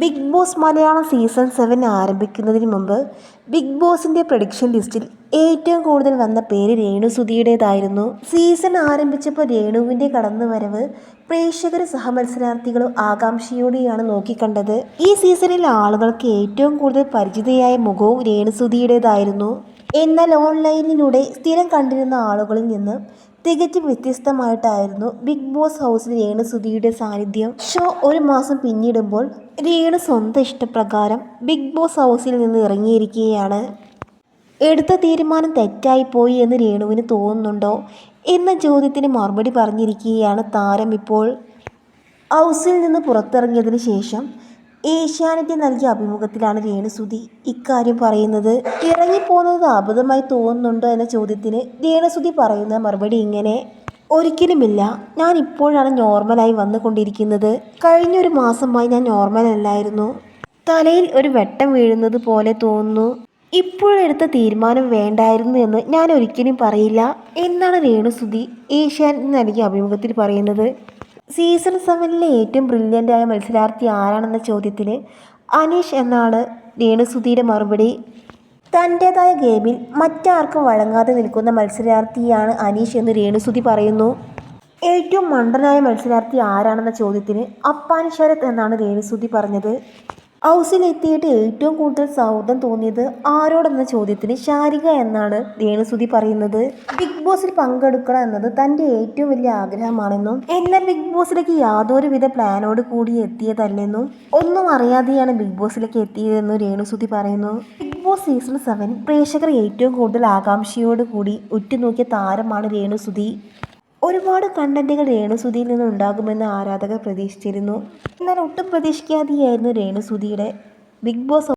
Bigg Boss Malayalam season seven ആരംഭിക്കുന്നതിന് മുമ്പ് big ബോസിന്റെ പ്രൊഡിക്ഷൻ ലിസ്റ്റിൽ ഏറ്റവും കൂടുതൽ വന്ന പേര് രേണു സുധിയുടേതായിരുന്നു സീസൺ ആരംഭിച്ചപ്പോൾ രേണുവിന്റെ കടന്നുവരവ് പ്രേക്ഷകരും സഹമത്സരാർത്ഥികളും ആകാംക്ഷയോടെയാണ് നോക്കിക്കണ്ടത്. ഈ സീസണിൽ ആളുകൾക്ക് ഏറ്റവും കൂടുതൽ പരിചിതയായ മുഖവും രേണു സുധിയുടേതായിരുന്നു എന്നാൽ ഓൺലൈനിലൂടെ സ്ഥിരം കണ്ടിരുന്ന ആളുകളിൽ നിന്ന് തികച്ചും വ്യത്യസ്തമായിട്ടായിരുന്നു ബിഗ് ബോസ് ഹൗസിൽ രേണു സുധിയുടെ സാന്നിധ്യം. ഷോ ഒരു മാസം പിന്നിടുമ്പോൾ രേണു സ്വന്തം ഇഷ്ടപ്രകാരം ബിഗ് ബോസ് ഹൗസിൽ നിന്ന് ഇറങ്ങിയിരിക്കുകയാണ്. എടുത്ത തീരുമാനം തെറ്റായിപ്പോയി എന്ന് രേണുവിന് തോന്നുന്നുണ്ടോ? എന്ന ചോദ്യത്തിന് മറുപടി പറഞ്ഞിരിക്കുകയാണ് താരം ഇപ്പോൾ. ഹൗസിൽ നിന്ന് പുറത്തിറങ്ങിയതിന് ശേഷം ഏഷ്യാനെറ്റ് നൽകിയ അഭിമുഖത്തിലാണ് രേണുസുതി ഇക്കാര്യം പറയുന്നത്. ഇറങ്ങിപ്പോകുന്നത് അബദ്ധമായി തോന്നുന്നുണ്ടോ എന്ന ചോദ്യത്തിന് രേണുസുതി പറയുന്ന മറുപടി ഇങ്ങനെ ഒരിക്കലുമില്ല. ഞാൻ ഇപ്പോഴാണ് നോർമലായി വന്നുകൊണ്ടിരിക്കുന്നത്. കഴിഞ്ഞൊരു മാസമായി ഞാൻ നോർമൽ അല്ലായിരുന്നു തലയിൽ ഒരു വെട്ടം വീഴുന്നത് പോലെ തോന്നുന്നു. ഇപ്പോഴെടുത്ത തീരുമാനം വേണ്ടായിരുന്നു എന്ന് ഞാൻ ഒരിക്കലും പറയില്ല എന്നാണ് രേണുസുതി ഏഷ്യാനെറ്റ് നൽകിയ അഭിമുഖത്തിൽ പറയുന്നത്. സീസൺ സെവനിലെ ഏറ്റവും ബ്രില്യന്റായ മത്സരാർത്ഥി ആരാണെന്ന ചോദ്യത്തിന് അനീഷ് എന്നാണ് രേണുസുധിയുടെ മറുപടി. തന്റേതായ ഗെയിമിൽ മറ്റാർക്കും വഴങ്ങാതെ നിൽക്കുന്ന മത്സരാർത്ഥിയാണ് അനീഷ് എന്ന് രേണുസുധി പറയുന്നു. ഏറ്റവും മണ്ടനായ മത്സരാർത്ഥി ആരാണെന്ന ചോദ്യത്തിന് അപ്പാൻ ശരത് എന്നാണ് രേണുസുധി പറഞ്ഞത്. ഹൗസിലെത്തിയിട്ട് ഏറ്റവും കൂടുതൽ സൗഹൃദം തോന്നിയത് ആരോടെന്ന ചോദ്യത്തിന് ശാരിക എന്നാണ് രേണുസുതി പറയുന്നത്. ബിഗ് ബോസിൽ പങ്കെടുക്കണം എന്നത് തന്റെ ഏറ്റവും വലിയ ആഗ്രഹമാണെന്നും എന്നാൽ ബിഗ് ബോസിലേക്ക് യാതൊരുവിധ പ്ലാനോട് കൂടി എത്തിയതല്ലെന്നും ഒന്നും അറിയാതെയാണ് ബിഗ് ബോസിലേക്ക് എത്തിയതെന്നും രേണുസുതി പറയുന്നു. ബിഗ് ബോസ് സീസൺ സെവൻ പ്രേക്ഷകർ ഏറ്റവും കൂടുതൽ ആകാംക്ഷയോട് കൂടി ഉറ്റുനോക്കിയ താരമാണ് രേണുസുധി ഒരുപാട് കണ്ടന്റുകൾ രേണുസുതിയിൽ നിന്ന് ഉണ്ടാകുമെന്ന് ആരാധകർ പ്രതീക്ഷിച്ചിരുന്നു. എന്നാൽ ഒട്ടും പ്രതീക്ഷിക്കാതെയായിരുന്നു രേണുസുതിയുടെ ബിഗ് ബോസ്